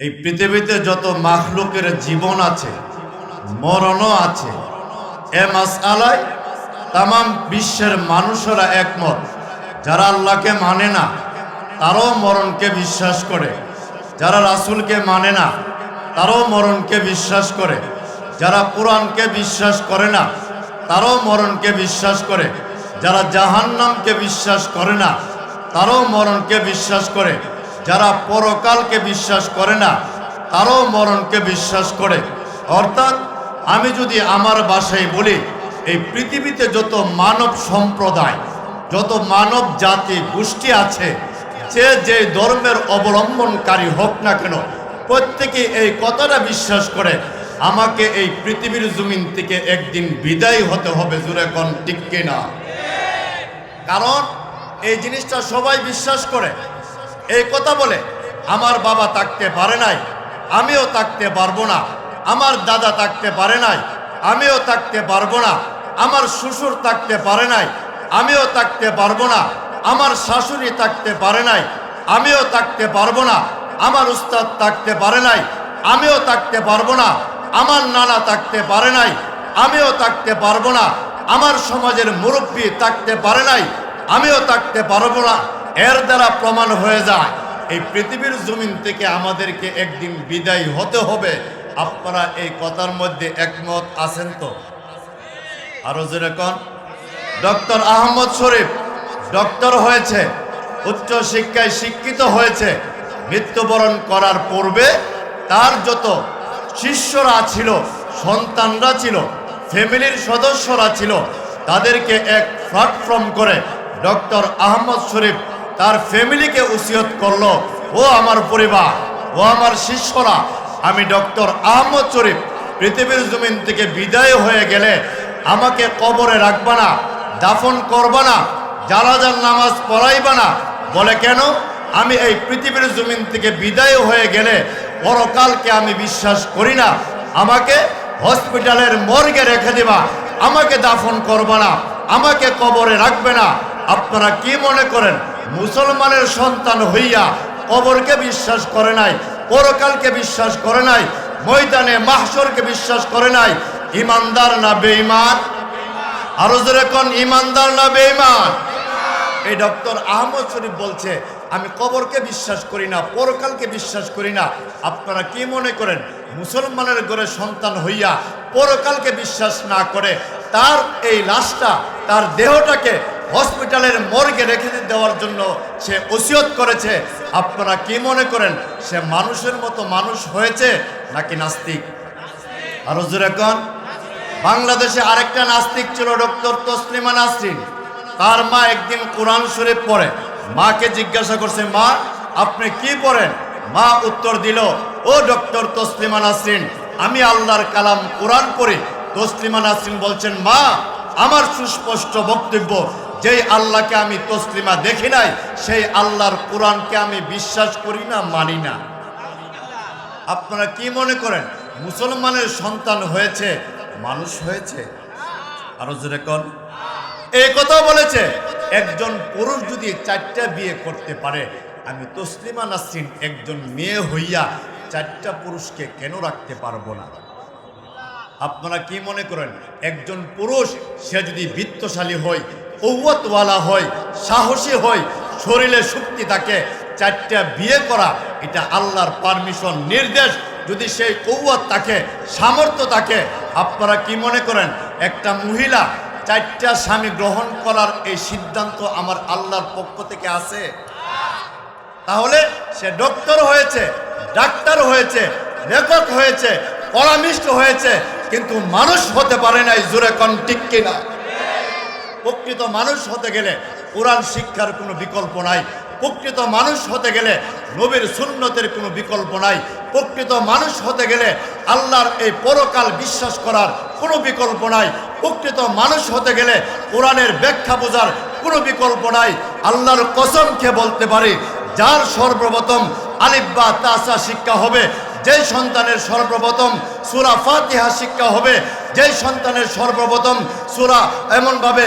এই পৃথিবীতে যত মাখলুকের জীবন আছে, মরণও আছে, এ মাসআলায় তাম বিশ্বের মানুষেরা একমত। যারা আল্লাহকে মানে না, তারাও মরণকে বিশ্বাস করে। যারা রাসূলকে মানে না, তারাও মরণকে বিশ্বাস করে। যারা কোরআনকে বিশ্বাস করে না, তারাও মরণকে বিশ্বাস করে। যারা জাহান্নামকে বিশ্বাস করে না, তারাও মরণকে বিশ্বাস করে। যারা পরকালকে বিশ্বাস করে না, তারাও মরণকে বিশ্বাস করে। অর্থাৎ আমি যদি আমার বাসায় বলি, এই পৃথিবীতে যত মানব সম্প্রদায়, যত মানব জাতি গোষ্ঠী আছে, যে যে ধর্মের অবলম্বনকারী হোক না কেন, প্রত্যেকে এই কথাটা বিশ্বাস করে, আমাকে এই পৃথিবীর জমিন থেকে একদিন বিদায় হতে হবে জুড়ে কোন ঠিক কিনা? কারণ এই জিনিসটা সবাই বিশ্বাস করে। এই কথা বলে, আমার বাবা থাকতে পারে নাই, আমিও থাকতে পারব না। আমার দাদা থাকতে পারে নাই, আমিও থাকতে পারব না। আমার শ্বশুর থাকতে পারে নাই, আমিও থাকতে পারব না। আমার শাশুড়ি থাকতে পারে নাই, আমিও থাকতে পারব না। আমার উস্তাদ থাকতে পারে নাই, আমিও থাকতে পারব না। আমার নানা থাকতে পারে নাই, আমিও থাকতে পারব না। আমার সমাজের মুরব্বী থাকতে পারে নাই, আমিও থাকতে পারব না। এর দ্বারা প্রমাণ হয়ে যায়, এই পৃথিবীর জমিন থেকে আমাদেরকে একদিন বিদায় হতে হবে। আপনারা এই কথার মধ্যে একমত আছেন তো? আরও যেরকম ডক্টর আহমদ শরীফ ডক্টর হয়েছে, উচ্চ শিক্ষায় শিক্ষিত হয়েছে। মৃত্যুবরণ করার পূর্বে তার যত শিষ্যরা ছিল, সন্তানরা ছিল, ফ্যামিলির সদস্যরা ছিল, তাদেরকে এক প্ল্যাটফর্ম করে ডক্টর আহমদ শরীফ তার ফ্যামিলিকে উসিয়ত করল, ও আমার পরিবার, ও আমার শিষ্যরা, আমি ডক্টর আহমদ শরীফ, পৃথিবীর জমিন থেকে বিদায় হয়ে গেলে আমাকে কবরে রাখবা না, দাফন করবা না, জানাজার নামাজ পড়াইবা না। বলে, কেন? আমি এই পৃথিবীর জমিন থেকে বিদায় হয়ে গেলে পরকালকে আমি বিশ্বাস করি না। আমাকে হসপিটালের মর্গে রেখে দেবা, আমাকে দাফন করবা না, আমাকে কবরে রাখবে না। আপনারা কি মনে করেন? মুসলমানের সন্তান হইয়া কবরকে বিশ্বাস করে নাই, পরকালকে বিশ্বাস করে নাই, ময়দানে মাহসরকে বিশ্বাস করে নাই, ইমানদার না বেঈমান? আরও জোরে কোন, ইমানদার না বেঈমান? এই ডক্টর আহমদ শরীফ বলছে, আমি কবরকে বিশ্বাস করি না, পরকালকে বিশ্বাস করি না। আপনারা কি মনে করেন, মুসলমানের ঘরে সন্তান হইয়া পরকালকে বিশ্বাস না করে, তার এই লাশটা, তার দেহটাকে হসপিটালের মর্গে রেখে দেওয়ার জন্য সে ওসিয়ত করেছে। আপনারা কি মনে করেন, সে মানুষের মতো মানুষ হয়েছে নাকি নাস্তিক? আরও কন। বাংলাদেশে আরেকটা নাস্তিক ছিল ডক্টর তসলিমা নাসরিন। তার মা একদিন কোরআন শরীফ পড়ে। মাকে জিজ্ঞাসা করছে, মা, আপনি কি পড়েন? মা উত্তর দিল, ও ডক্টর তসলিমা নাসরিন, আমি আল্লাহর কালাম কোরআন পড়ি। তসলিমা নাসরিন বলছেন, মা, আমার সুস্পষ্ট বক্তব্য যেই আল্লাহকে আমি তসলিমা দেখি নাই, সেই আল্লাহর কোরআনকে আমি বিশ্বাস করি না, মানি না। আপনারা কি মনে করেন, মুসলমানের সন্তান হয়েছে, মানুষ হয়েছে? আরও জোরে কন। এই কথা বলেছে, একজন পুরুষ যদি চারটা বিয়ে করতে পারে, আমি তসলিমা নাসরিন, একজন মেয়ে হইয়া চারটা পুরুষকে কেন রাখতে পারব না? আপনারা কি মনে করেন, একজন পুরুষ, সে যদি বৃত্তশালী হয় কৌয়তওয়ালা হয়, সাহসী হয়, শরীরে শক্তি থাকে, চারটা বিয়ে করা, এটা আল্লাহর পারমিশন, নির্দেশ। যদি সেই কৌয়ত থাকে, সামর্থ্য থাকে, আপনারা কি মনে করেন, একটা মহিলা চারটা স্বামী গ্রহণ করার এই সিদ্ধান্ত আমার আল্লাহর পক্ষ থেকে আছে? তাহলে সে ডক্টর হয়েছে, ডাক্তার হয়েছে, লেখক হয়েছে, পরামিষ্ট হয়েছে, কিন্তু মানুষ হতে পারে নাই, জোরে কন ঠিক কিনা? প্রকৃত মানুষ হতে গেলে কোরআন শিক্ষার কোনো বিকল্প নাই। প্রকৃত মানুষ হতে গেলে নবীর সুন্নতের কোনো বিকল্প নাই। প্রকৃত মানুষ হতে গেলে আল্লাহর এই পরকাল বিশ্বাস করার কোনো বিকল্প নাই। প্রকৃত মানুষ হতে গেলে কোরআনের ব্যাখ্যা বোঝার কোনো বিকল্প নাই। আল্লাহর কসমকে বলতে পারি, যার সর্বপ্রথম আলিব্বা তাসা শিক্ষা হবে যে সন্তানের সর্বপ্রথম সুরা ফাতিহা শিক্ষা হবে যেই সন্তানের সর্বপ্রথম সুরা এমনভাবে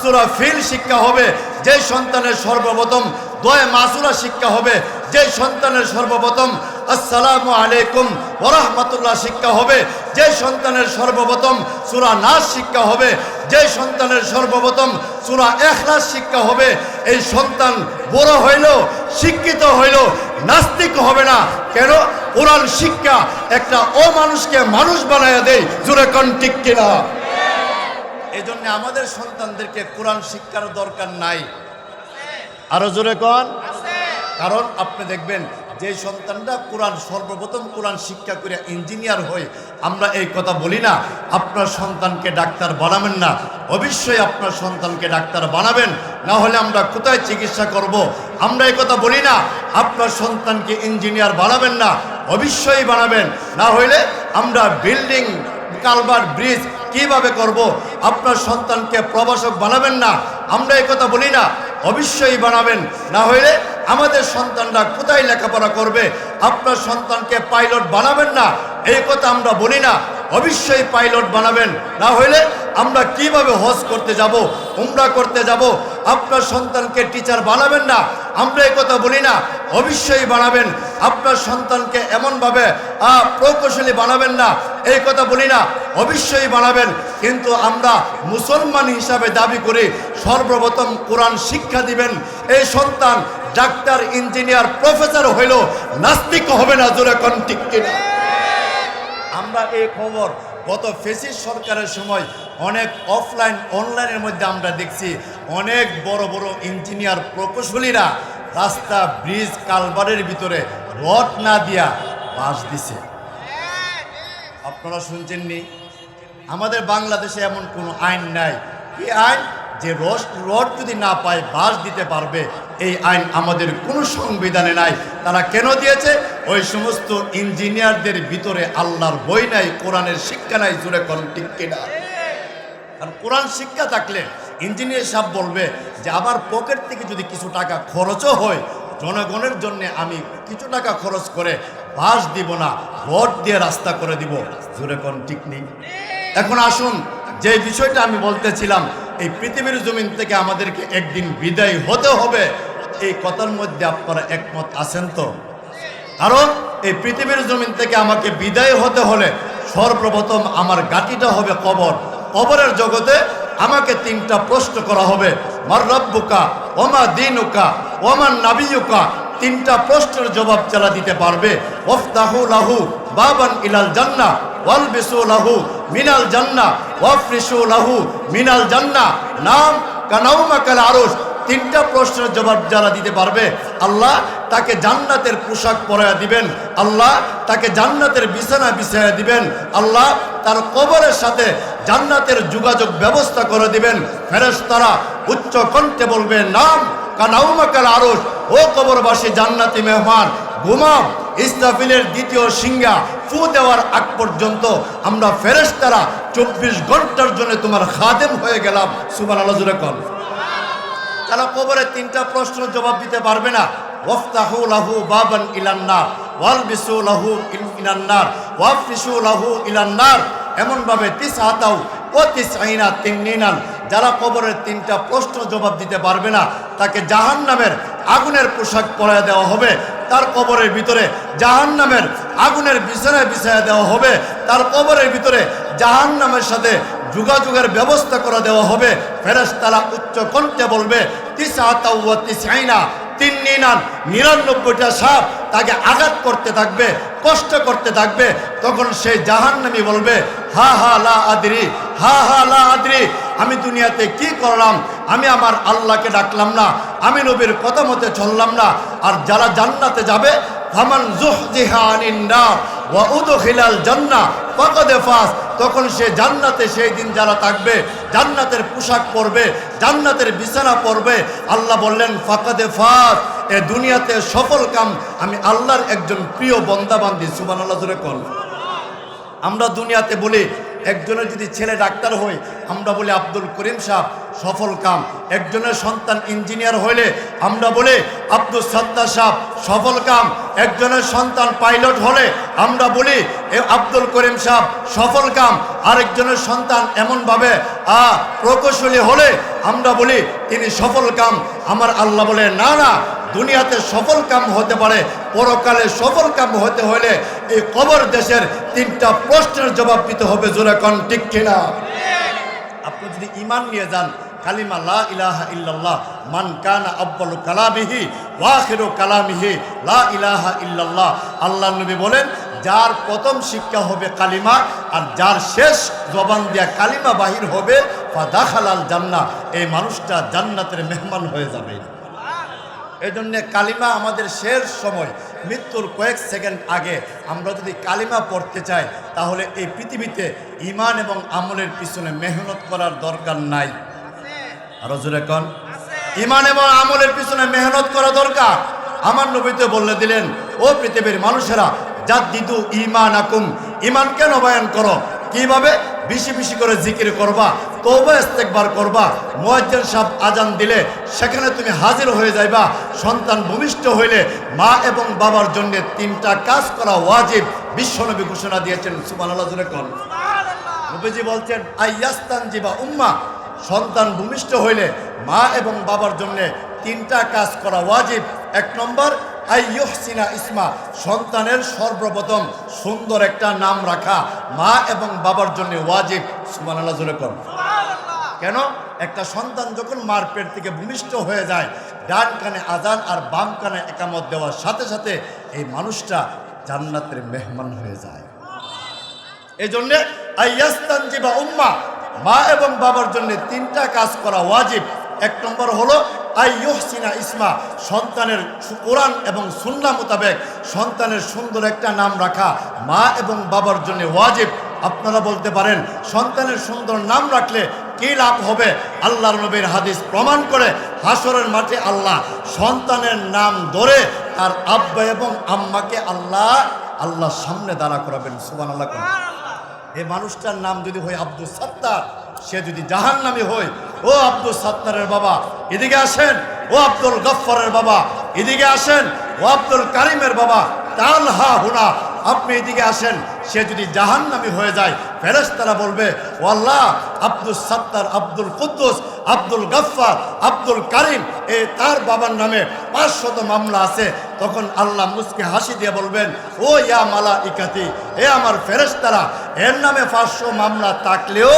সুরা ফিল শিক্ষা হবে, যেই সন্তানের সর্বপ্রথম দয়ে মাসুরা শিক্ষা হবে, যেই সন্তানের সর্বপ্রথম আসসালামু আলাইকুম ওরহমতুল্লাহ শিক্ষা হবে যে সন্তানের সর্বপ্রথম সুরা নাচ শিক্ষা হবে যে সন্তানের সর্বপ্রথম সুরা এখলাস শিক্ষা হবে, এই সন্তান বড় হইল, শিক্ষিত হইল নাস্তিক হবে না। কেন? কোরআন শিক্ষা একটা অমানুষকে মানুষ বানায় দেয়, জোরে কন ঠিক কিনা? এই জন্য আমাদের সন্তানদেরকে কোরআন শিক্ষার দরকার নাই। আরও জোরে কন? কারণ আপনি দেখবেন যে সন্তানটা কোরআন সর্বপ্রথম কোরআন শিক্ষা করে ইঞ্জিনিয়ার হয়ে, আমরা এই কথা বলি না, আপনার সন্তানকে ডাক্তার বানাবেন না। অবশ্যই আপনার সন্তানকে ডাক্তার বানাবেন, না হলে আমরা কোথায় চিকিৎসা করব। আমরা এই কথা বলি না, আপনার সন্তানকে ইঞ্জিনিয়ার বানাবেন না, অবশ্যই বানাবেন। না হইলে আমরা বিল্ডিং কালবার ব্রিজ কীভাবে করব? আপনার সন্তানকে প্রবাসক বানাবেন না, আমরা এই কথা বলি না। অবশ্যই বানাবেন। না হইলে আমাদের সন্তানরা কোথায় লেখাপড়া করবে? আপনার সন্তানকে পাইলট বানাবেন না? এই কথা আমরা বলি না। অবশ্যই পাইলট বানাবেন। না হইলে আমরা কীভাবে হজ করতে যাব, উমরা করতে যাব আপনার সন্তানকে টিচার বানাবেন না। আমরা কথা বলি না, অবশ্যই বানাবেন। আপনার সন্তানকে এমনভাবে প্রকৌশলী বানাবেন না, এই কথা বলি না, অবশ্যই বানাবেন। কিন্তু আমরা মুসলমান হিসাবে দাবি করি, সর্বপ্রথম কোরআন শিক্ষা দিবেন। এই সন্তান ডাক্তার, ইঞ্জিনিয়ার, প্রফেসর হইল নাস্তিক হবে না, জোরে কোন ঠিক আমরা এই খবর গত ফেসিস সরকারের সময় অনেক অফলাইন, অনলাইনের মধ্যে আমরা দেখছি অনেক বড় বড় ইঞ্জিনিয়ার প্রকৌশলীরা রাস্তা, ব্রিজ, কালবারের ভিতরে রড না দিয়া বাস দিছে। আপনারা শুনছেননি? আমাদের বাংলাদেশে এমন কোনো আইন নাই। কি আইন? যে রস রড যদি না পায়, বাস দিতে পারবে। এই আইন আমাদের কোনো সংবিধানে নাই। তারা কেন দিয়েছে? ওই সমস্ত ইঞ্জিনিয়ারদের ভিতরে আল্লাহর বই নাই, কোরআনের শিক্ষা নাই জুড়ে কোন ঠিক কিনা? কারণ কোরআন শিক্ষা থাকলে ইঞ্জিনিয়ার সাহেব বলবে যে, আমার পকেট থেকে যদি কিছু টাকা খরচও হয়, জনগণের জন্য আমি কিছু টাকা খরচ করে বাস দিব না, রড দিয়ে রাস্তা করে দিব। জোরে কোন ঠিক নেই। এখন আসুন যে বিষয়টা আমি বলতেছিলাম, এই পৃথিবীর জমিন থেকে আমাদেরকে একদিন বিদায় হতে হবে। এই কথার মধ্যে আপনারা একমত আছেন তো? কারণ এই পৃথিবীর জমিন থেকে আমাকে বিদায় হতে হলে সর্বপ্রথম আমার গাটিটা হবে কবর। কবরের জগতে আমাকে তিনটা প্রশ্ন করা হবে। মার রব্বুকা, ওমা দিনুকা ওমান নাবিয়ুকা, তিনটা প্রশ্নের জবাব যারা দিতে পারবে। ওফতাহু লাহু বাবান ইলাল জান্না ওয়াল ওয়ালবিসু লাহু মিনাল জান্না ওয়াফরিসু লাহু মিনাল জান্না নাম কানাউমা কাল আরশ। তিনটা প্রশ্নের জবাব যারা দিতে পারবে, আল্লাহ তাকে জান্নাতের পোশাক পরাইয়া দিবেন। আল্লাহ তাকে জান্নাতের বিছানা বিছাইয়া দিবেন। আল্লাহ তার কবরের সাথে জান্নাতের যোগাযোগ ব্যবস্থা করে দিবেন। ফেরেশতারা উচ্চ কণ্ঠে বলবে, নাম কানাউমাকাল আরশ। ও কবরবাসী জান্নাতি মেহমান, ঘুমাও। ইসরাফিলের দ্বিতীয় সিংহা ফু দেওয়ার আগ পর্যন্ত আমরা ফেরেস তারা চব্বিশ ঘণ্টার জন্য তোমার খাদেম হয়ে গেলাম। সুমান জুড়ে কল তারা কবরে তিনটা প্রশ্ন জবাব দিতে পারবে না। ওয়াফতাহু লাহু বাবান ইলান্নার ওয়ালবিসু লাহু ইলান্নার ওয়াফরিসু লাহু ইলান্নার এমন ভাবে তিস হাতাও ও তিস আইনা তিন নিনান যারা কবরের তিনটা প্রশ্ন জবাব দিতে পারবে না, তাকে জাহান নামের আগুনের পোশাক পরায় দেওয়া হবে। তার কবরের ভিতরে জাহান নামের আগুনের বিছানায় বিছায় দেওয়া হবে। তার কবরের ভিতরে জাহান নামের সাথে যোগাযোগের ব্যবস্থা করে দেওয়া হবে। ফেরেশতারা উচ্চ কণ্ঠে বলবে তিসা তিসাইনা তিন নিরানব্বইটা সাপ তাকে আঘাত করতে থাকবে, কষ্ট করতে থাকবে, তখন সেই জাহান্নামি বলবে, হা হা, লা আদরি, হা হা, লা আদরি, আমি দুনিয়াতে কি করলাম? আমি আমার আল্লাহকে ডাকলাম না, আমি নবীর কথা মতে চললাম না, আর যারা জান্নাতে যাবে, ফামান নার, ওয়া উদখিলাল জান্নাহ ফাকাদ ফাস তখন সে জান্নাতে সেই দিন যারা থাকবে, জান্নাতের পোশাক পরবে, জান্নাতের বিছানা পরবে, আল্লাহ বললেন, ফাকাদে ফাস এ দুনিয়াতে সফল কাম আমি আল্লাহর একজন প্রিয় বন্দাবান্দি সুবহানাল্লাহ, জোরে কল আমরা দুনিয়াতে বলি, একজনের যদি ছেলে ডাক্তার হয়, আমরা বলি আব্দুল করিম সাহ সফল কাম। একজনের সন্তান ইঞ্জিনিয়ার হইলে, আমরা বলি আব্দুল সত্তার সাহ সফল কাম। একজনের সন্তান পাইলট হলে, আমরা বলি আব্দুল করিম সাহ সফল কাম। আরেকজনের সন্তান এমনভাবে, আ, প্রকৌশলী হলে, আমরা বলি তিনি সফল কাম। আমার আল্লাহ বলে, না না দুনিয়াতে সফল কাম হতে পারে, পরকালে সফল কাম হতে হলে এই কবর দেশের তিনটা প্রশ্নের জবাব দিতে হবে জোরে কন, ঠিক কিনা? আপনি যদি ইমান নিয়ে যান, কালিমা লা ইলাহা ইল্লাল্লাহ, মান কানা আব্বালু কালামিহি ওয়া আখিরু কালামিহি, লা ইলাহা ইল্লাল্লাহ আল্লাহ নবী বলেন, যার প্রথম শিক্ষা হবে কালিমা, আর যার শেষ জবান দিয়া কালিমা বাহির হবে ফা দাখালাল জান্নাহ, এই মানুষটা জান্নাতের মেহমান হয়ে যাবে। এই জন্যে কালিমা আমাদের শেষ সময়। মৃত্যুর কয়েক সেকেন্ড আগে আমরা যদি কালিমা পড়তে চাই, তাহলে এই পৃথিবীতে ইমান এবং আমলের পিছনে মেহনত করার দরকার নাই। আরও জোরে কন। ইমান এবং আমলের পিছনে মেহনত করা দরকার। আমার নবীতে বললে দিলেন, ও পৃথিবীর মানুষেরা যার দিদু ইমান আকুম ইমান কেন বয়ান করো? কীভাবে? বেশি বেশি করে জিকির করবা তৌবা ইস্তেকবার করবা মুয়াজ্জিন সাহেব আজান দিলে সেখানে তুমি হাজির হয়ে যাইবা। সন্তান ভূমিষ্ঠ হইলে মা এবং বাবার জন্য তিনটা কাজ করা ওয়াজিব বিশ্বনবী ঘোষণা দিয়েছেন সুবহানাল্লাহ জোরে কন। নবীজি বলছেন আইয়াস্তান জিবা উম্মা সন্তান ভূমিষ্ঠ হইলে মা এবং বাবার জন্য তিনটা কাজ করা ওয়াজিব। এক নম্বর আইয়ুহসিনা ইসমা সন্তানের সর্বপ্রথম সুন্দর একটা নাম রাখা মা এবং বাবার জন্য ওয়াজিব। সুবহানাল্লাহ জোরে কর কেন? একটা সন্তান যখন মার পেট থেকে ভূমিষ্ঠ হয়ে যায় ডান কানে আজান আর বাম কানে একামত দেওয়ার সাথে সাথে এই মানুষটা জান্নাতের মেহমান হয়ে যায়। এই জন্যে আইয়াস্তানজিবা উম্মা মা এবং বাবার জন্য তিনটা কাজ করা ওয়াজিব। এক নম্বর হলো আইয়ুহসিনা ইসমা, সন্তানের কোরআন এবং সুন্না মোতাবেক সন্তানের সুন্দর একটা নাম রাখা, মা এবং বাবার জন্য ওয়াজিব। আপনারা বলতে পারেন, সন্তানের সুন্দর নাম রাখলে কি লাভ হবে? আল্লাহর নবীর হাদিস প্রমাণ করে হাসরের মাঠে আল্লাহ সন্তানের নাম ধরে তার আব্বা এবং আম্মাকে আল্লাহ, আল্লাহর সামনে দাঁড়া করাবেন। সুবান আল্লাহ এই মানুষটার নাম যদি হয় আব্দুল সত্তার, সে যদি জাহান নামে হয়, ও আব্দুল সত্তারের বাবা এদিকে আসেন, ও আব্দুল গফ্ফরের বাবা। এদিকে আসেন, ও আব্দুল কারিমের বাবা। তাল হা হুনা, আপনি এদিকে আসেন, সে যদি জাহান্নামি হয়ে যায় ফেরেশতারা বলবে, ও আল্লাহ আব্দুল সত্তার, আব্দুল কুদ্দুস, আব্দুল গফ্ফার, আব্দুল কারিম, এ তার বাবার নামে পাঁচশত মামলা আছে। তখন আল্লাহ মুসকে হাসি দিয়ে বলবেন, ও ইয়া মালা ইকাতি এ আমার ফেরেশতারা, এর নামে পাঁচশো মামলা থাকলেও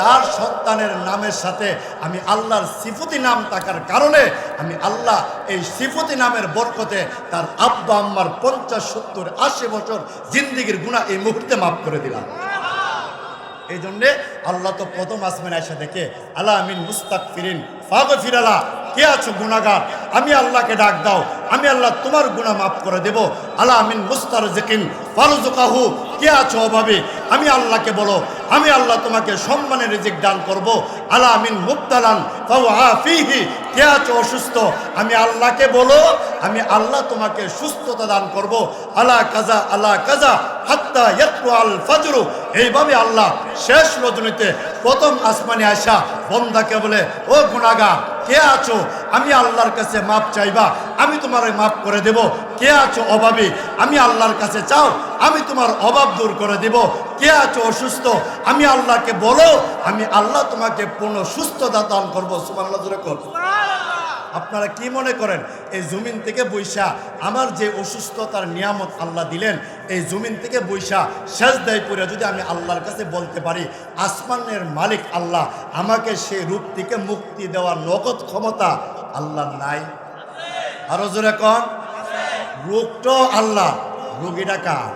তার সন্তানের নামের সাথে আমি আল্লাহর সিফুতি নাম থাকার কারণে আমি আল্লাহ এই সিফুতি নামের বরকতে তার আব্বা আম্মার পঞ্চাশ, সত্তর, আশি বছর জিন্দিগির গুণা এই মুহূর্তে মাফ করে দিলাম। এই জন্যে আল্লাহ তো প্রথম আসবেন এসে দেখে আল্লাহ আমিন মুস্তাক ফিরিন ফাগ ফিরালা কে আছো গুণাগার আমি আল্লাহকে ডাক দাও, আমি আল্লাহ তোমার গুণা মাফ করে দেব। আল্লাহ আমিন মুস্তার জেকিন ফারুজুকাহু কে আছো অভাবে? আমি আল্লাহকে বলো, আমি আল্লাহ তোমাকে সম্মানের রিজিক দান করব। আল্লাহ আমিন মুক্তালান আফিহি কে আছো অসুস্থ? আমি আল্লাহকে বলো, আমি আল্লাহ তোমাকে সুস্থতা দান করব। আলা কাজা আলা কাজা, হাত্তা ইয়াতু আল ফাজরু। এইভাবে আল্লাহ শেষ রজনীতে প্রথম আসমানে আসা বন্দাকে বলে, ও গুণাগা কে আছো? আমি আল্লাহর কাছে মাপ চাইবা, আমি তোমার মাপ করে দেব। কে আছো অভাবে? আমি আল্লাহর কাছে চাও, আমি তোমার অভাব দূর করে দেব। কে আছো অসুস্থ? আমি আল্লাহকে বলো, আমি আল্লাহ তোমাকে পূর্ণ সুস্থতা দান করব। সুমান্লা জোরে কর। আপনারা কি মনে করেন? এই জমিন থেকে বৈশা আমার যে অসুস্থতার নিয়ামত আল্লাহ দিলেন, এই জমিন থেকে বৈশা শেষ দায় করে যদি আমি আল্লাহর কাছে বলতে পারি, আসমানের মালিক আল্লাহ আমাকে সেই রূপ থেকে মুক্তি দেওয়ার নগদ ক্ষমতা আল্লাহ নাই। আরও জোরে কন। রোগটাও আল্লাহ রোগীটা কার?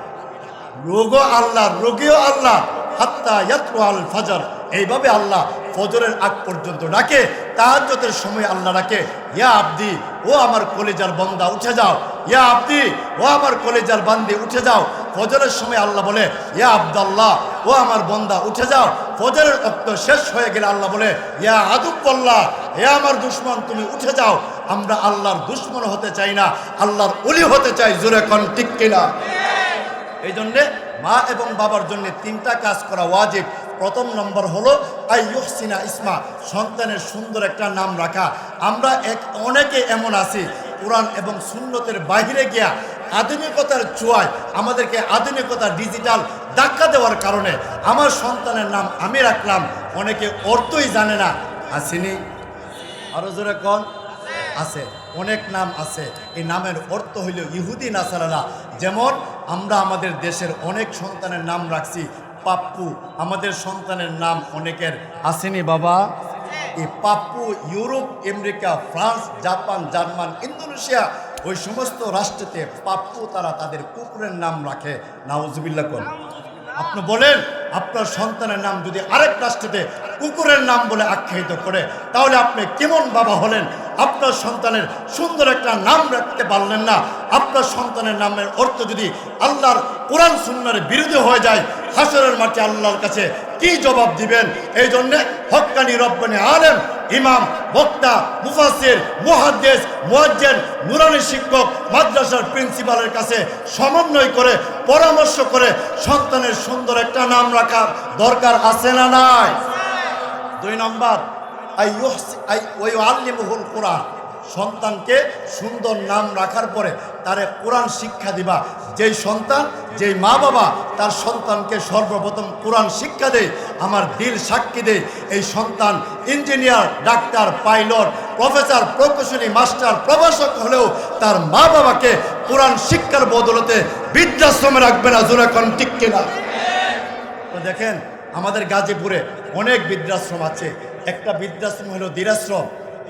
রোগও আল্লাহ, রোগীও আল্লাহ। হাত্তা ইয়াত্রু আল ফাজর। এইভাবে আল্লাহ ফজরের আগ পর্যন্ত ডাকে তাহাজ্জতের সময় আল্লাহ ডাকে ইয়া আব্দি ও আমার কলেজার বন্দা উঠে যাও। ইয়া আব্দি ও আমার কলেজার বান্দি উঠে যাও। ফজরের সময় আল্লাহ বলে ইয়া আব্দাল্লাহ ও আমার বন্দা উঠে যাও। ফজরের রক্ত শেষ হয়ে গেলে আল্লাহ বলে ইয়া আদুব্বল্লাহ হে আমার দুশ্মন তুমি উঠে যাও। আমরা আল্লাহর দুশ্মন হতে চাই না আল্লাহর অলি হতে চাই জোরে কন ঠিক কিনা? এই জন্যে মা এবং বাবার জন্য তিনটা কাজ করা ওয়াজিব। প্রথম নম্বর হলো আইয়ুহসিনা ইসমা, সন্তানের সুন্দর একটা নাম রাখা। আমরা এক অনেকে এমন আছি, কোরআন এবং সুন্নতের বাইরে গিয়া আধুনিকতার চুয়ায় আমাদেরকে আধুনিকতা ডিজিটাল ধাক্কা দেওয়ার কারণে আমার সন্তানের নাম আমি রাখলাম, অনেকে অর্থই জানে না। আসিনি? আরও জোরে কন? আছে, অনেক নাম আছে। এই নামের অর্থ হইল ইহুদি, নাসারারা। যেমন, আমরা আমাদের দেশের অনেক সন্তানের নাম রাখছি পাপ্পু, আমাদের সন্তানের নাম অনেকের আসেনি বাবা। এই Pappu, Europe, America, France, Japan, German, Indonesia, ওই সমস্ত রাষ্ট্রেতে পাপ্পু তারা তাদের কুকুরের নাম রাখে। নাউজবিল্লা কোন। আপনি বলেন, আপনার সন্তানের নাম যদি আরেক রাষ্ট্রেতে কুকুরের নাম বলে আখ্যায়িত করে, তাহলে আপনি কেমন বাবা হলেন? আপনার সন্তানের সুন্দর একটা নাম রাখতে পারলেন না। আপনার সন্তানের নামের অর্থ যদি আল্লাহর কোরআন সুন্নার বিরোধী হয়ে যায়, হাসরের মাঠে আল্লাহর কাছে কি জবাব দিবেন? এই জন্যে হক্কানি রব্বানি আলেম, ইমাম, বক্তা মুফাসির মুহাদ্দেস, মুয়াজ্জেন, নুরানি শিক্ষক, মাদ্রাসার প্রিন্সিপালের কাছে সমন্বয় করে, পরামর্শ করে সন্তানের সুন্দর একটা নাম রাখার দরকার আছে না নাই? দুই নম্বর কোরআন। সন্তানকে সুন্দর নাম রাখার পরে তারে কোরআন শিক্ষা দিবা। যেই সন্তান, যেই মা বাবা, তার সন্তানকে সর্বপ্রথম কোরআন শিক্ষা দেয় আমার দিল সাক্ষী দেয় এই সন্তান ইঞ্জিনিয়ার, ডাক্তার, পাইলট, প্রফেসর, প্রকৌশলী, মাস্টার, প্রভাষক হলেও তার মা বাবাকে কোরআন শিক্ষার বদলতে বৃদ্ধাশ্রমে রাখবে না, জোরে কোন ঠিক কিনা? তো দেখেন আমাদের গাজীপুরে অনেক বৃদ্ধাশ্রম আছে। একটা বৃদ্ধাশ্রম হলো দিরাশ্রম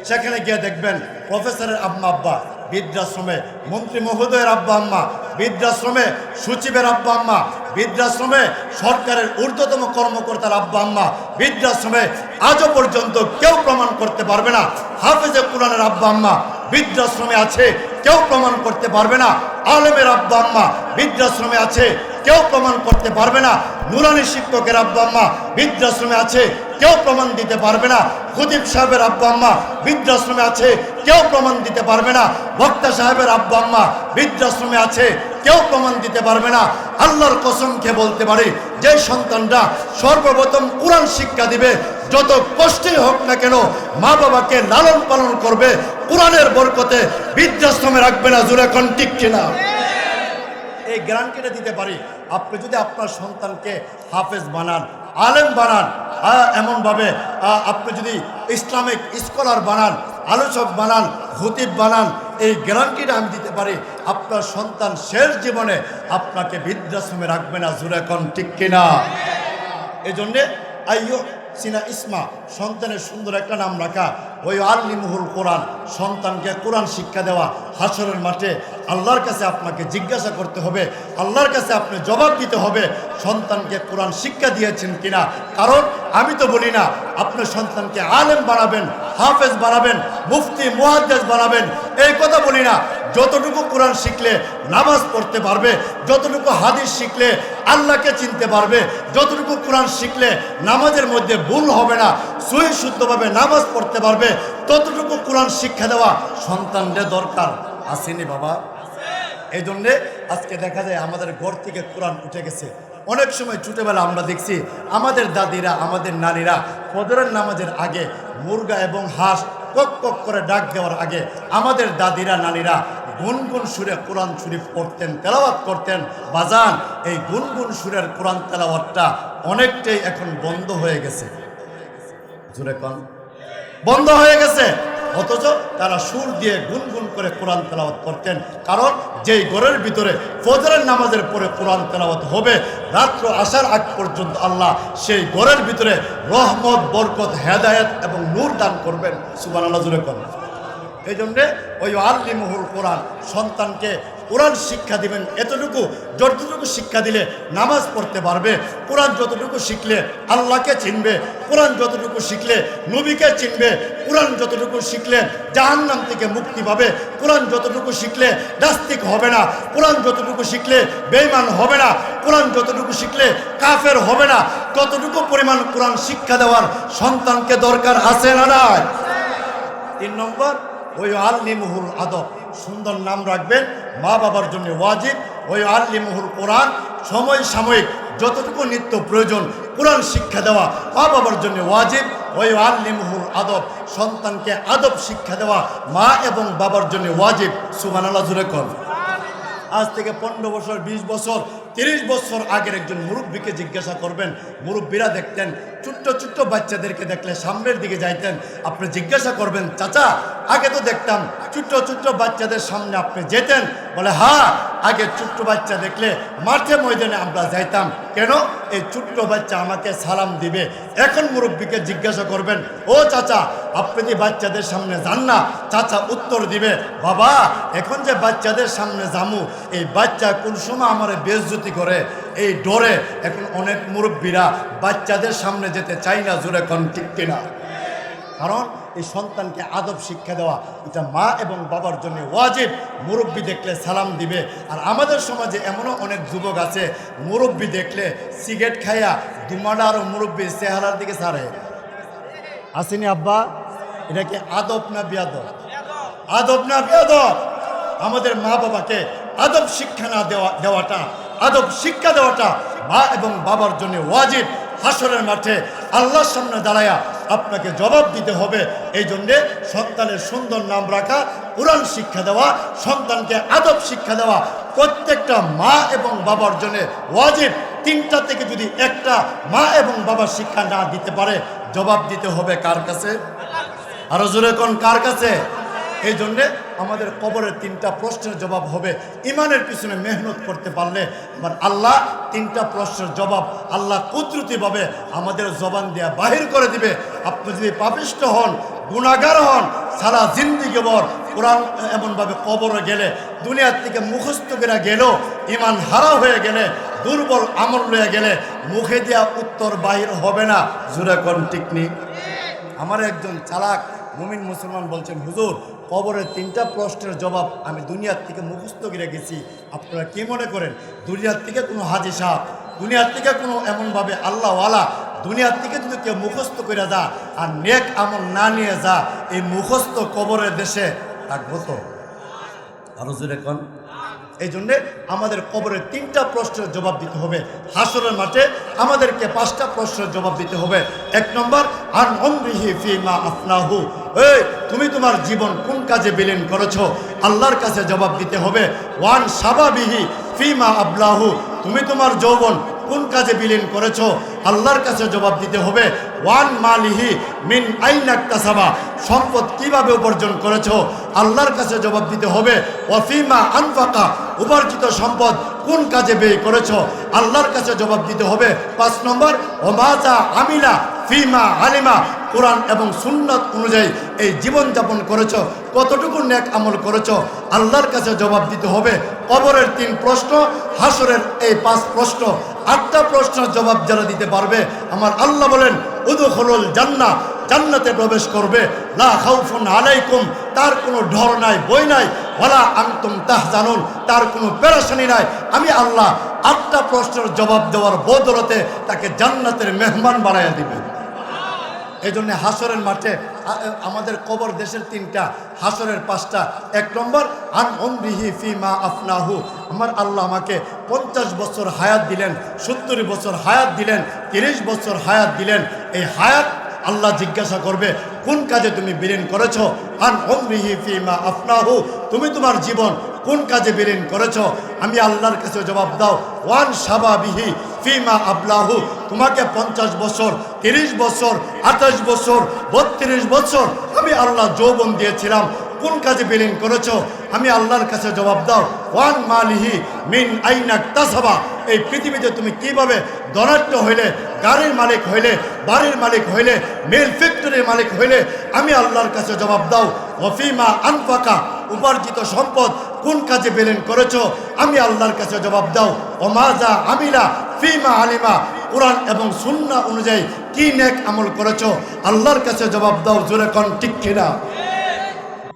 সেখানে গিয়ে দেখবেন প্রফেসরের আম্মা, আব্বা বৃদ্ধাশ্রমে, মন্ত্রী মহোদয়ের আব্বা, আম্মা বৃদ্ধাশ্রমে, সচিবের আব্বা, আম্মা বৃদ্ধাশ্রমে, সরকারের ঊর্ধ্বতম কর্মকর্তার আব্বা, আম্মা বৃদ্ধাশ্রমে আজও পর্যন্ত কেউ প্রমাণ করতে পারবে না। হাফেজে কোরআনের আব্বা, আম্মা বৃদ্ধাশ্রমে আছে, কেউ প্রমাণ করতে পারবে না। আলেমের আব্বা, আম্মা বৃদ্ধাশ্রমে আছে। কেউ প্রমাণ করতে পারবে না। নুরানি শিক্ষকের আব্বা আম্মা বৃদ্ধাশ্রমে আছে, কেউ প্রমাণ দিতে পারবে না। খতিব সাহেবের আব্বা আম্মা বৃদ্ধাশ্রমে আছে, কেউ প্রমাণ দিতে পারবে না। বক্তা সাহেবের আব্বা আম্মা বৃদ্ধাশ্রমে আছে, কেউ প্রমাণ দিতে পারবে না। আল্লাহর কসমকে বলতে পারে, যে সন্তানরা সর্বপ্রথম কোরআন শিক্ষা দিবে, যত কষ্টই হোক না কেন মা বাবাকে লালন পালন করবে, কোরআনের বরকতে বৃদ্ধাশ্রমে রাখবে না। জুড়ে ঠিক কিনা? এই গ্যারান্টিটা দিতে পারি। আপনি যদি আপনার সন্তানকে হাফেজ বানান আলেম বানান আহ, এমনভাবে আপনি যদি ইসলামিক স্কলার বানান আলোচক বানান খতিব বানান এই গ্যারান্টিটা আমি দিতে পারি। আপনার সন্তান শেষ জীবনে আপনাকে বৃদ্ধাশ্রমে রাখবে না জুরে কন ঠিক কিনা? এই জন্যে আইয়ো সিনা ইসমা সন্তানের সুন্দর একটা নাম রাখা। ওই আল্লিমুহুল কোরআন, সন্তানকে কোরআন শিক্ষা দেওয়া হাসরের মাঠে আল্লাহর কাছে আপনাকে জিজ্ঞাসা করতে হবে, আল্লাহর কাছে আপনি জবাব দিতে হবে, সন্তানকে কোরআন শিক্ষা দিয়েছেন কিনা? কারণ আমি তো বলি না আপনার সন্তানকে আলেম বানাবেন, হাফেজ বানাবেন, মুফতি, মুহাদ্দেস বানাবেন, এই কথা বলি না। যতটুকু কোরআন শিখলে নামাজ পড়তে পারবে, যতটুকু হাদিস শিখলে আল্লাহকে চিনতে পারবে, যতটুকু কোরআন শিখলে নামাজের মধ্যে ভুল হবে না সহি শুদ্ধভাবে নামাজ পড়তে পারবে, ততটুকু কোরআন শিক্ষা দেওয়া সন্তানদের দরকার। আসেনি বাবা? এই জন্যে আজকে দেখা যায় আমাদের ঘর থেকে কোরআন উঠে গেছে। অনেক সময় ছোটোবেলা আমরা দেখছি আমাদের দাদিরা, আমাদের নারীরা ফজরের নামাজের আগে মুরগা এবং হাঁস কক কক করে ডাক দেওয়ার আগে আমাদের দাদিরা নারীরা গুনগুন সুরে কোরআন শরীফ পড়তেন, তেলাওয়াত করতেন। বাজান, এই গুনগুন সুরের কোরআন তেলাওয়াতটা অনেকটাই এখন বন্ধ হয়ে গেছে। জুড়ে কন। বন্ধ হয়ে গেছে। অথচ তারা সুর দিয়ে গুনগুন করে কোরআন তেলাওয়াত করতেন। কারণ যেই ঘরের ভিতরে ফজরের নামাজের পরে কোরআন তেলাওয়াত হবে, রাত্র আসার আগ পর্যন্ত আল্লাহ সেই ঘরের ভিতরে রহমত, বরকত, হেদায়েত এবং নূর দান করবেন। সুবান আল্লাহ জুড়ে করেন এই জন্যে ওই আল্লিমহুল কোরআন সন্তানকে কোরআন শিক্ষা দিবেন। এতটুকু, যতটুকু শিক্ষা দিলে নামাজ পড়তে পারবে, কোরআন যতটুকু শিখলে আল্লাহকে চিনবে, কোরআন যতটুকু শিখলে নবীকে চিনবে, কোরআন যতটুকু শিখলে জাহান্নাম থেকে মুক্তি পাবে, কোরআন যতটুকু শিখলে নাস্তিক হবে না, কোরআন যতটুকু শিখলে বেইমান হবে না, কোরআন যতটুকু শিখলে কাফের হবে না, ততটুকু পরিমাণ কোরআন শিক্ষা দেওয়ার সন্তানকে দরকার আছে না নাই? তিন নম্বর ওই আল্লিমহুল আদব। সুন্দর নাম রাখবেন। মা বাবার জন্য ওয়াজিব। ওই আল্লিমহুল কোরআন সময় সাময়িক যতটুকু নিত্য প্রয়োজন কোরআন শিক্ষা দেওয়া মা বাবার জন্য ওয়াজিব। ওই আল্লিমহুল আদব সন্তানকে আদব শিক্ষা দেওয়া মা এবং বাবার জন্য ওয়াজিব। সুমান আল্লাহ জুড়ে কর আজ থেকে পনেরো বছর, বিশ বছর, তিরিশ বছর আগের একজন মুরব্বীকে জিজ্ঞাসা করবেন। মুরব্বীরা দেখতেন ছোট্ট ছোট্ট বাচ্চাদেরকে দেখলে সামনের দিকে যাইতেন, আপনি জিজ্ঞাসা করবেন, চাচা, আগে তো দেখতাম ছোট্ট ছোট্ট বাচ্চাদের সামনে আপনি যেতেন। বলে হ্যাঁ আগে ছোট্ট বাচ্চা দেখলে মাঠে ময়দানে আমরা যাইতাম। কেন? এই ছোট্ট বাচ্চা আমাকে সালাম দিবে। এখন মুরব্বীকে জিজ্ঞাসা করবেন, ও চাচা, আপনি যে বাচ্চাদের সামনে যান না? চাচা উত্তর দিবে, বাবা, এখন যে বাচ্চাদের সামনে যামু, এই বাচ্চা কোন সময় আমার বেজ্জতি করে? এই ডরে এখন অনেক মুরব্বীরা বাচ্চাদের সামনে যেতে চাই না, জোরে কোন, ঠিক কিনা? কারণ এই সন্তানকে আদব শিক্ষা দেওয়া, এটা মা এবং বাবার জন্য ওয়াজিব। মুরব্বী দেখলে সালাম দিবে। আর আমাদের সমাজে এমনও অনেক যুবক আছে, মুরব্বী দেখলে সিগারেট খাইয়া দুমাডা আরও মুরব্বী চেহারার দিকে সারে। আসেনি আব্বা? এটা কি আদব না বিয়াদব? আদব না বেয়াদব? আমাদের মা বাবাকে আদব শিক্ষা না দেওয়া দেওয়াটা আদব শিক্ষা দেওয়াটা মা এবং বাবার জন্য ওয়াজিব। হাসরের মাঠে আল্লাহর সামনে দাঁড়ায়া আপনাকে জবাব দিতে হবে। এই জন্যে সন্তানের সুন্দর নাম রাখা, কোরআন শিক্ষা দেওয়া, সন্তানকে আদব শিক্ষা দেওয়া প্রত্যেকটা মা এবং বাবার জন্য ওয়াজিব। তিনটা থেকে যদি একটা মা এবং বাবার শিক্ষা না দিতে পারে, জবাব দিতে হবে কার কাছে? আরও জোরে কোন কার কাছে? এই জন্যে আমাদের কবরের তিনটা প্রশ্নের জবাব হবে। ইমানের পিছনে মেহনত করতে পারলে আবার আল্লাহ তিনটা প্রশ্নের জবাব আল্লাহ কুদরতিভাবে আমাদের জবান দেয়া বাহির করে দিবে। আপনি যদি পাপিষ্ট হন গুণাগার হন, সারা জিন্দিগি বর কোরআন এমনভাবে কবরে গেলে, দুনিয়ার থেকে মুখস্থ করে গেল ইমান হারা হয়ে গেলে, দুর্বল আমল লয়ে গেলে মুখে দেওয়া উত্তর বাহির হবে না। জুরে কোন টিকনি আমার একজন চালাক মুমিন মুসলমান বলছেন, হুজুর কবরের তিনটা প্রশ্নের জবাব আমি দুনিয়ার থেকে মুখস্থ করে গেছি। আপনারা কি মনে করেন? দুনিয়ার থেকে কোনো হাজি সাহ দুনিয়ার থেকে কোনো এমনভাবে আল্লাহওয়ালা, দুনিয়ার থেকে যদি কেউ মুখস্থ করে যা আর নেক আমল না নিয়ে যা এই মুখস্থ কবরের দেশে থাকব তো? আরও জোরে কন। এই জন্যে আমাদের কবরের তিনটা প্রশ্নের জবাব দিতে হবে। হাসরের মাঠে আমাদেরকে পাঁচটা প্রশ্নের জবাব দিতে হবে। এক নম্বর আর অমৃহি ফি মা আফনাহু? এই, তুমি তোমার জীবন কোন কাজে বিলীন করেছ? আল্লাহর কাছে জবাব দিতে হবে, ওয়ান সাবাবিহি ফিমা আবলাহু? তুমি তোমার যৌবন কোন কাজে বিলীন করেছ? আল্লাহর কাছে জবাব দিতে হবে, ওয়ান মালিহি মিন আইনাক তাসাবা সম্পদ কীভাবে উপার্জন করেছ? আল্লাহর কাছে জবাব দিতে হবে, ওয়াফিমা আনফাকা। উপার্জিত সম্পদ কোন কাজে ব্যয় করেছ? আল্লাহর কাছে জবাব দিতে হবে, পাঁচ নম্বর, ওমাজা আমিলা ফিমা আলিমা। কোরআন এবং সুন্নত অনুযায়ী এই জীবনযাপন করেছ, কতটুকু ন্যাক আমল করেছ? আল্লাহর কাছে জবাব দিতে হবে, কবরের তিন প্রশ্ন হাসরের এই পাঁচ প্রশ্ন। আটটা প্রশ্নের জবাব যারা দিতে পারবে। আমার আল্লাহ বলেন, উদুখলুল জান্না জান্নাতে প্রবেশ করবে। লা খাউফুন আলাইকুম, তার কোনো ঢর নাই, বই নাই। ওয়ালা আনতুম তাহ জানুন তার কোনো পেরাশানি নাই। আমি আল্লাহ আটটা প্রশ্নের জবাব দেওয়ার বদলতে তাকে জান্নাতের মেহমান বানাইয়া দিবেন। এই জন্য হাসরের মাঠে আমাদের কবর দেশের তিনটা হাসরের পাঁচটা। এক নম্বর, আন ফি মা আফনাহু। আমার আল্লাহ আমাকে পঞ্চাশ বছর হায়াত দিলেন, সত্তর বছর হায়াত দিলেন, তিরিশ বছর হায়াত দিলেন। এই হায়াত আল্লাহ জিজ্ঞাসা করবে, কোন কাজে তুমি বিলীন করেছ? আন ফি মা আফনাহু। তুমি তোমার জীবন কোন কাজে বিলীন করেছ? আমি আল্লাহর কাছে জবাব দাও, ওয়ান সাবাবিহি। ফিমা আবলাহু, তোমাকে পঞ্চাশ বছর, তিরিশ বছর, আঠাশ বছর, বত্রিশ বছর আমি আল্লাহ যৌবন দিয়েছিলাম। কোন কাজে বিলীন করেছ? আমি আল্লাহর কাছে জবাব দাও। ওয়ান মালিহি মিন আইনাক তাসাবা। এই পৃথিবীতে তুমি কীভাবে ধনাঢ্য হইলে, গাড়ির মালিক হইলে, বাড়ির মালিক হইলে, মিল ফ্যাক্টরির মালিক হইলে, আমি আল্লাহর কাছে জবাব দাও। ওফিমা আনফাকা, উপার্জিত সম্পদ কোন কাজে বেলেন করেছ? আমি আল্লাহর কাছে জবাব দাও। ওমাজা আমিলা ফিমা আলিমা, কোরআন এবং সুন্না অনুযায়ী কি নেক আমল করেছ? আল্লাহর কাছে জবাব দাও, জোরে কন, ঠিক কিনা?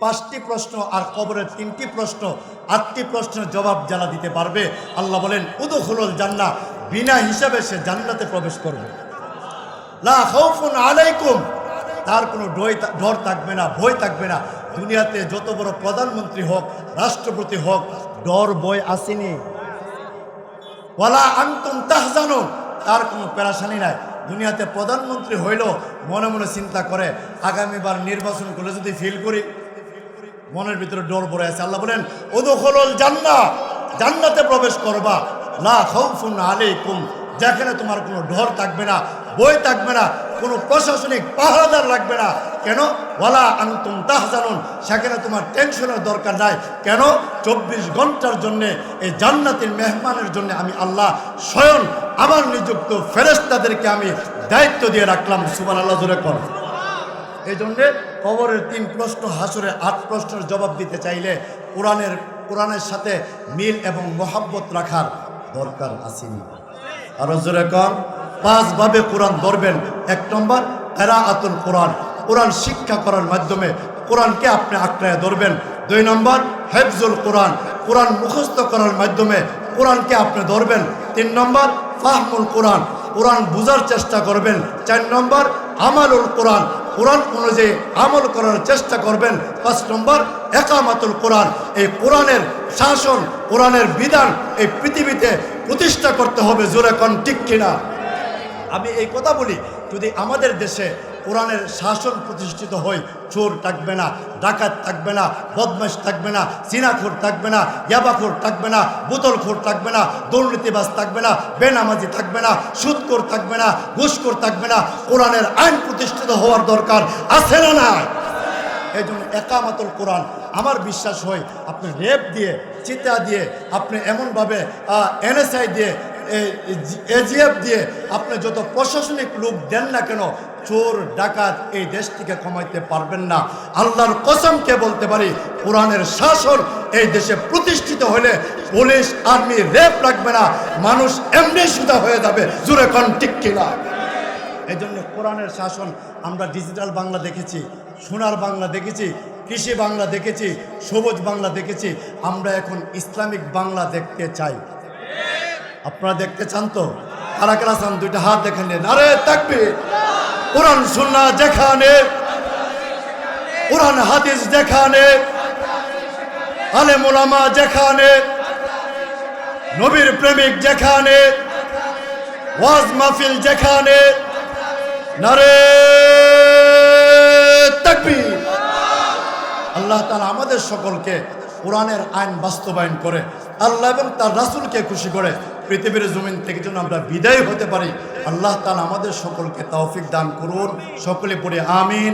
পাঁচটি প্রশ্ন আর কবরের তিনটি প্রশ্ন, আটটি প্রশ্নের জবাব যারা দিতে পারবে, আল্লাহ বলেন, উদুখুলুল জান্না, বিনা হিসাবে সে জান্নাতে প্রবেশ করবে। লা তার কোনো ডর থাকবে না, ভয় থাকবে না। দুনিয়াতে যত বড় প্রধানমন্ত্রী হোক, রাষ্ট্রপতি হোক, ডর বয় আসেনি। ওয়ালা আন্তুম তাহজানুন। তার কোনো পেরাশানি নাই। দুনিয়াতে প্রধানমন্ত্রী হইল মনে মনে চিন্তা করে, আগামীবার নির্বাচন করলে যদি ফিল করি, মনের ভিতরে ডর পড়ে আছে। আল্লাহ বলেন ওদখলল জান্না, জান্নাতে প্রবেশ করবা। লা খৌফুন আলাইকুম। যেখানে তোমার কোনো ঢর থাকবে না বই থাকবে না, কোনো প্রশাসনিক পাহারাদার লাগবে না। কেন? ওয়ালা আনতুম তাহজানুন, সেখানে তোমার টেনশনের দরকার নাই। কেন? চব্বিশ ঘণ্টার জন্য, এই জান্নাতের মেহমানের জন্য আমি আল্লাহ স্বয়ং আমার নিযুক্ত ফেরেস্তাদেরকে আমি দায়িত্ব দিয়ে রাখলাম সুবান আল্লাহ জোরে কর। এই জন্যে কবরের তিন প্রশ্ন হাসুরে আট প্রশ্নের জবাব দিতে চাইলে কোরআনের কোরআনের সাথে মিল এবং মোহাব্বত রাখার দরকার আসেনি। আরও জোরে কর। পাঁচভাবে কোরআন ধরবেন। এক নম্বর এরা আতুল কোরআন। কোরআন শিক্ষা করার মাধ্যমে কোরআনকে আপনি আঁকড়ায় ধরবেন। দুই নম্বর, হেফজুল কোরআন। কোরআন মুখস্থ করার মাধ্যমে কোরআনকে আপনি ধরবেন। তিন নম্বর, ফাহমুল কোরআন। কোরআন বুঝার চেষ্টা করবেন। চার নম্বর, আমালুল কোরআন। কোরআন অনুযায়ী আমল করার চেষ্টা করবেন। পাঁচ নম্বর, একামাতুল কোরআন। এই কোরআনের শাসন, কোরআনের বিধান এই পৃথিবীতে প্রতিষ্ঠা করতে হবে জোরে কন ঠিক কিনা? আমি এই কথা বলি যদি আমাদের দেশে কোরআনের শাসন প্রতিষ্ঠিত হয় চোর থাকবে না ডাকাত থাকবে না বদমাস থাকবে না সিনাখোর থাকবে না ইয়াবাখোর থাকবে না বোতলখোর থাকবে না দুর্নীতিবাস থাকবে না বেনামাজি থাকবে না সুদখোর থাকবে না ঘুষখোর থাকবে না কোরআনের আইন প্রতিষ্ঠিত হওয়ার দরকার আছে না না এই জন্য একামাতুল কোরআন আমার বিশ্বাস হয় আপনি রেপ দিয়ে চিতা দিয়ে আপনি এমনভাবে এনএসআই দিয়ে এজিএফ দিয়ে আপনি যত প্রশাসনিক লোক দেন না কেন, চোর, ডাকাত এই দেশটিকে কমাইতে পারবেন না। আল্লাহর কসমকে বলতে পারি, কোরআনের শাসন এই দেশে প্রতিষ্ঠিত হলে পুলিশ, আর্মি রেপ রাখবে না, মানুষ এমনি সুদা হয়ে যাবে জুড়ে কন কিনা? এই জন্য কোরআনের শাসন আমরা ডিজিটাল বাংলা দেখেছি, সোনার বাংলা দেখেছি, কৃষি বাংলা দেখেছি, সবুজ বাংলা দেখেছি, আমরা এখন ইসলামিক বাংলা দেখতে চাই। আপনারা দেখতে চান তো? কারা কারা চান? দুইটা হাত দেখেন আরে থাকবে কোরআন সুন্না যেখানে, কোরআন, হাদিস যেখানে আলে মোলামা যেখানে, নবীর প্রেমিক যেখানে, ওয়াজ মাহফিল যেখানে, নারে তাকবীর। আল্লাহ তাআলা আমাদের সকলকে কোরআনের আইন বাস্তবায়ন করে আল্লাহ এবং তার রাসুলকে খুশি করে পৃথিবীর জমিন থেকে যেন আমরা বিদায় হতে পারি। আল্লাহ তালা আমাদের সকলকে তৌফিক দান করুন। সকলে পড়ে আমিন।